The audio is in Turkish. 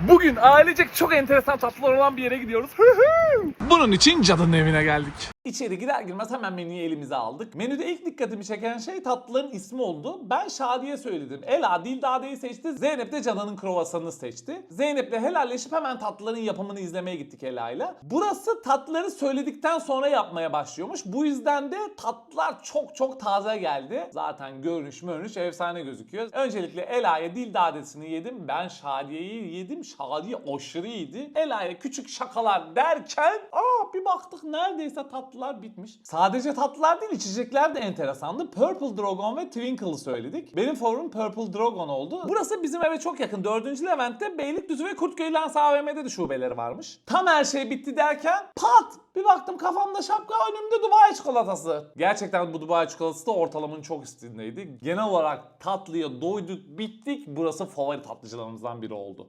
Bugün ailecek çok enteresan tatlılar olan bir yere gidiyoruz. Bunun için cadının evine geldik. İçeri girer girmez hemen menüyü elimize aldık. Menüde ilk dikkatimi çeken şey tatlıların ismi oldu. Ben Şadiye söyledim. Ela Dildade'yi seçti. Zeynep de Canan'ın kruvasanını seçti. Zeynep'le helalleşip hemen tatlıların yapımını izlemeye gittik Ela'yla. Burası tatlıları söyledikten sonra yapmaya başlıyormuş. Bu yüzden de tatlılar çok çok taze geldi. Zaten görünüş mörünüş efsane gözüküyor. Öncelikle Ela'ya Dildadesini yedim. Ben Şadiye'yi yedim. Şadiye aşırı iyiydi. Ela'ya küçük şakalar derken aa bir baktık neredeyse tatlılar bitmiş. Sadece tatlılar değil içecekler de enteresandı. Purple Dragon ve Twinkle'ı söyledik. Benim favorim Purple Dragon oldu. Burası bizim eve çok yakın. 4. Levent'te Beylikdüzü ve Kurtköy Lens AVM'de de şubeleri varmış. Tam her şey bitti derken pat bir baktım kafamda şapka önümde Dubai çikolatası. Gerçekten bu Dubai çikolatası da ortalamanın çok üstündeydi. Genel olarak tatlıya doyduk bittik. Burası favori tatlıcılarımızdan biri oldu.